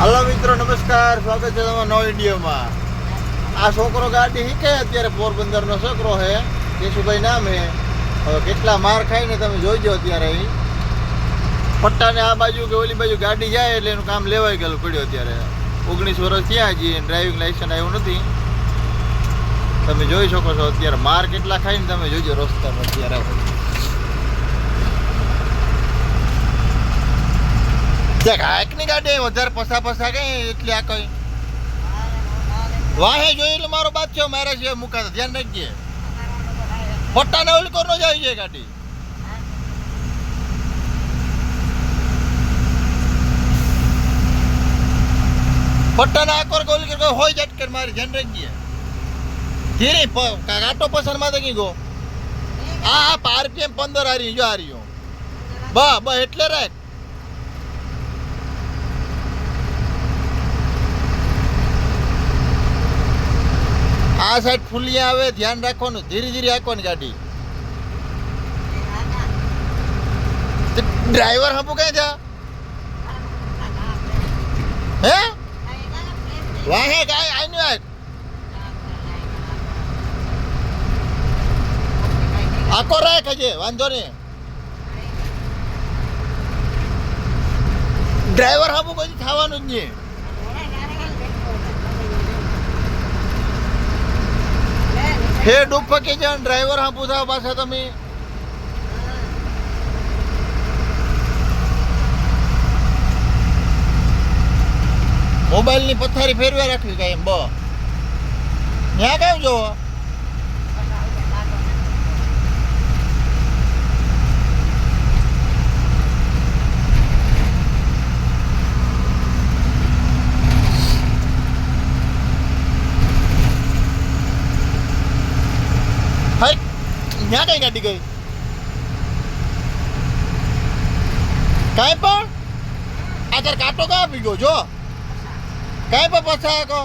Hello મિત્રો, નમસ્કાર. સ્વાગત છે તમારા નવ વિડીયોમાં. આ છોકરો ગાડી શીખે, અત્યારે પોરબંદરનો છોકરો છે. કેશુભાઈ નામ. છે હવે કેટલા માર ખાઈને તમે જોઈજો અત્યારે અહીં. પટ્ટાને આ બાજુ કે ઓલી બાજુ ગાડી જાય એટલે એનું કામ લેવાઈ ગયેલું પડ્યું અત્યારે. ઓગણીસ વર્ષ થયા હજી ડ્રાઇવિંગ લાઇસન્સ આવ્યું નથી. તમે જોઈ શકો છો, અત્યારે માર કેટલા ખાઈને તમે જોઈજો રસ્તામાં અત્યારે. ત્યાં હાઈકની ગાડી વધારે પસા પસા કઈ એટલી આ કઈ? વાહે જોઈ એટલે મારો બાદ છે, મારે છે મુકા ધ્યાન રાખજે. ઓલી કોર નો છે આવી જાય ગાડી. ફોટા આ આકોર ઓલી કોર હોય જટ કર મારી ધ્યાન રાખજે. ધીરે કાટો પસંદમાં તો કી ગો. આ આ આરપીએમ પંદર હારી, જો હારીયો બ બ, એટલે રાખ. આ સાઈડ ફૂલિયા આવે, ધ્યાન રાખવાનું, ધીરે ધીરે હાંકવાની ગાડી. ડ્રાઈવર હપુ કઈ જા હે? વાહે, ગાય આઈનું આય આકો રાખ હજે વાંધો નહીં. ડ્રાઈવર હાબુ કઈ થવાનું જ નહીં. હે ડૂબ પકી જાય ડ્રાઈવર હા પૂછાવ પાછા તમે મોબાઈલની પથારી ફેરવા રાખવી કઈ બ. ત્યાં કેમ જોવો હાય ત્યાં કઈ ગાડી ગઈ? કાંઈ પણ? આ તાર કાંટો કાં આપી ગયો જો. કાંઈ પણ પછા કહો.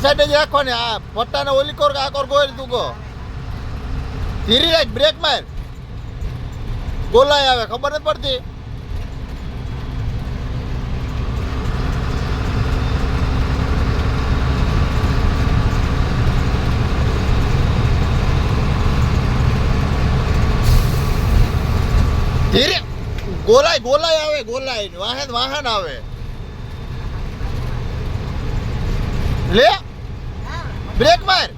સાઈડે જ આ પટ્ટાને ઓલી કોર આ કોર ગોળ તું ગો. ધીરી રાખ, બ્રેક માર. ગોલાય આવે, ખબર નથી પડતી. ગોલાય ગોલાય આવે, ગોલાય. વાહન વાહન આવે. લે. બ્રેક માર.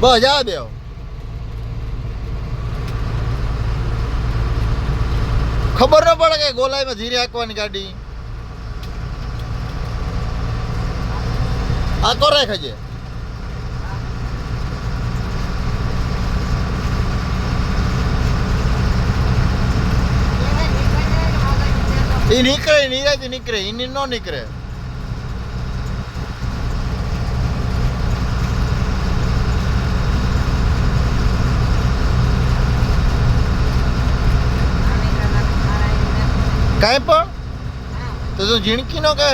બસ, જવા દો ખબર ન પડે કે ગોલાઈમાં ધીરે હાંકવાની ગાડી. આકો રાખ છે એ નીકળે નીરાજ નીકળે એની ન નીકળે. કાંઈ પણ? તો તું જીણકી નો કહે.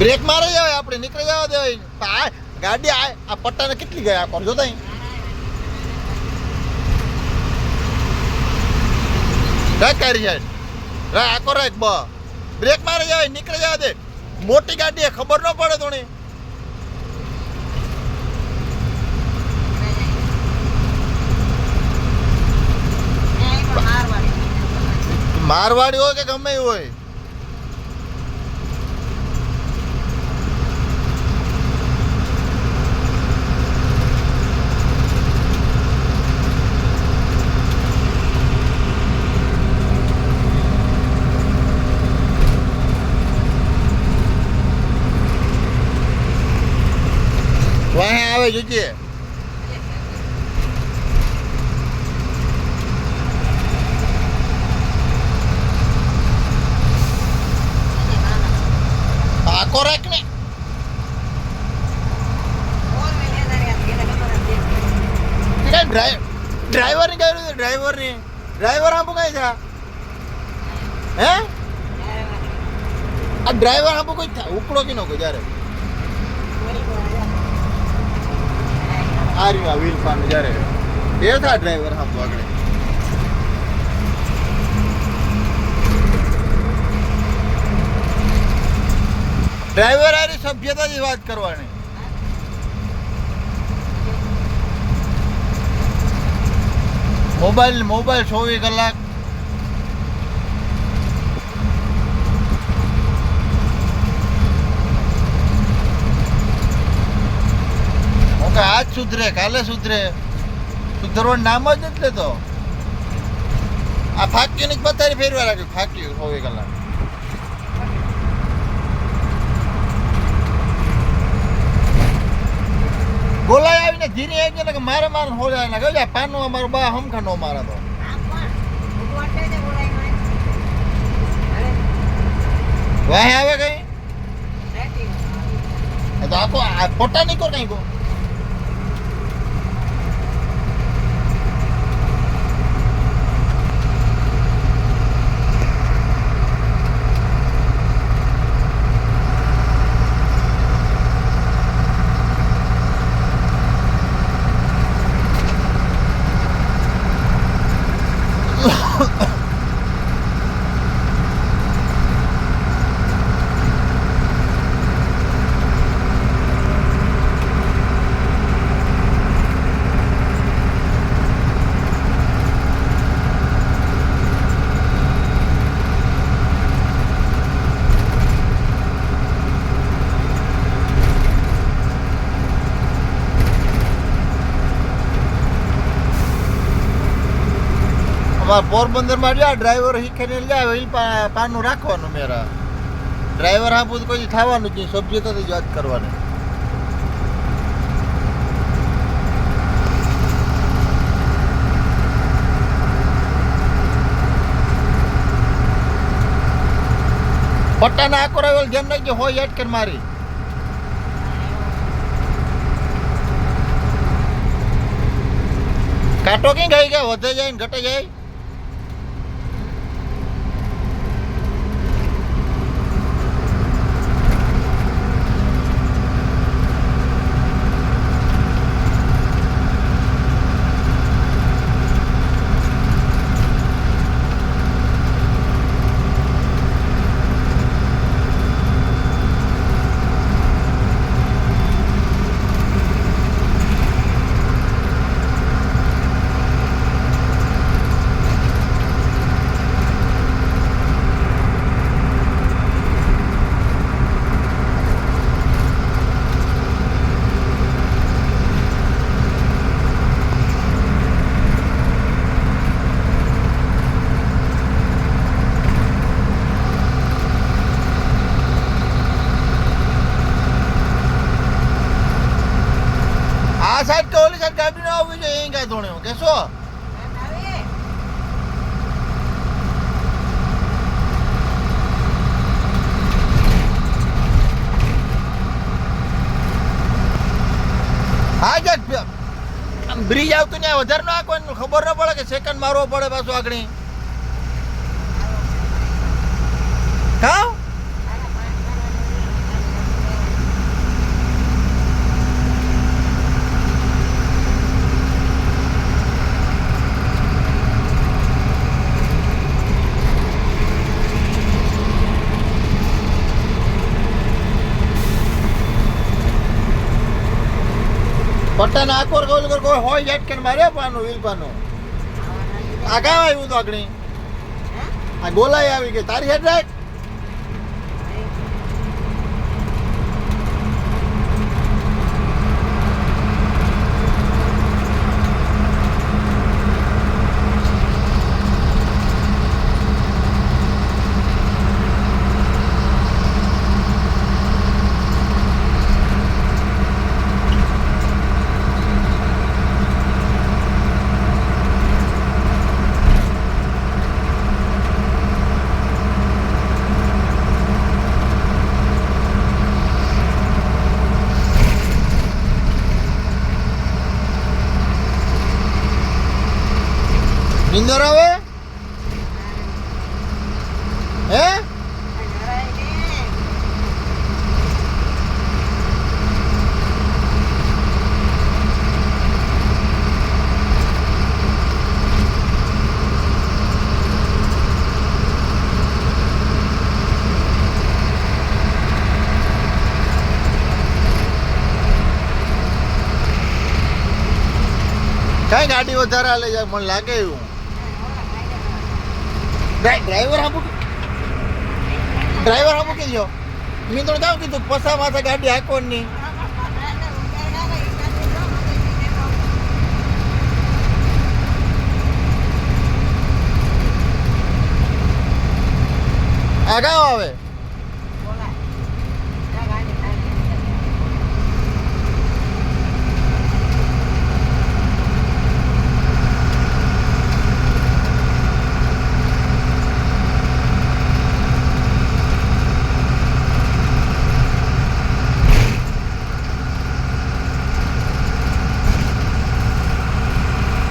બ્રેક મારે જાય આપણે નીકળી જવા દેવાય. ગાડી, આ પટ્ટાને કેટલી ગયા કરજો તઈ રાખ કાઢી જાય. રાખ આકો રાખ, બ. બ્રેક મારે જાય નીકળી જવા દે. મોટી ગાડી ખબર ન પડે થોડી મારવાડી હોય કે ગમે હોય? વાહે આવે જોજે હરકો રાખ ને ડ્રાઈવર ડ્રાઈવરની ડ્રાઈવર આપું કઈ છે હે? આ ડ્રાઈવર આપું કોઈ ઉપડો કે નો કોઈ જ્યારે. આ રહ્યું આ વ્હીલ પાન જ્યારે. એ થા ડ્રાઈવર આપું આગળ. ડ્રાઈવર આરી સભ્યતાથી વાત કરવાની. મોબાઈલ મોબાઈલ ચોવીસ કલાક. આજ સુધરે, કાલે સુધરે. સુધરવાનું નામ જ નથી લેતો. આ ફાક્યું ની પથારી ફેરવા રાખ્યું ફાક્યું ચોવીસ કલાક. આવીને ધીરે આવી કે મારે મારે હોજા ને. કહ્યું પાનું અમારો બા હમખા નો મારા તો વાહ આવે કઈ? તો આખો નહીં કો કઈ કો અમારા પોરબંદરમાં જ્યાં ડ્રાઈવર શીખે ને લ્યા એ પાનું રાખવાનું મેરા. ડ્રાઈવર આપું તો કોઈ થવાનું જ નહીં જ વાત કરવાની. પટ્ટાના આકોરા વેલ જેમ નહીં કે હોય અટકે મારી. કાંટો ક્યાં ગઈ ગયા? વધે જાય ને ઘટે જાય આ સાઈડ કે ઓલી સાઈડ ગાડી ના આવવી જોઈએ અહીં કાંઈ ધોણે કે શું હા આમ બ્રિજ આવતું ને વધારે ના કોઈ ખબર ન પડે કે સેકન્ડ મારવો પડે પાછું આગળ. હા? પટ્ટા નાખો કહું ગોલ કોઈ હોય યાદ કે મારે પાનું વીલ પાનું. આ કામ આવ્યું તો આગળ. આ ગોલાઈ આવી ગઈ. તારી હેડ રાખ નીંદર આવે? હે? કઈ ગાડી વધારે હાલે જાય મને લાગે એવું. ડ્રાઈવર આપું ડ્રાઈવર આપું કે જો? મેં તો કામ કીધું પસા માથે ગાડી હાકો નહીં આ ગાવ આવે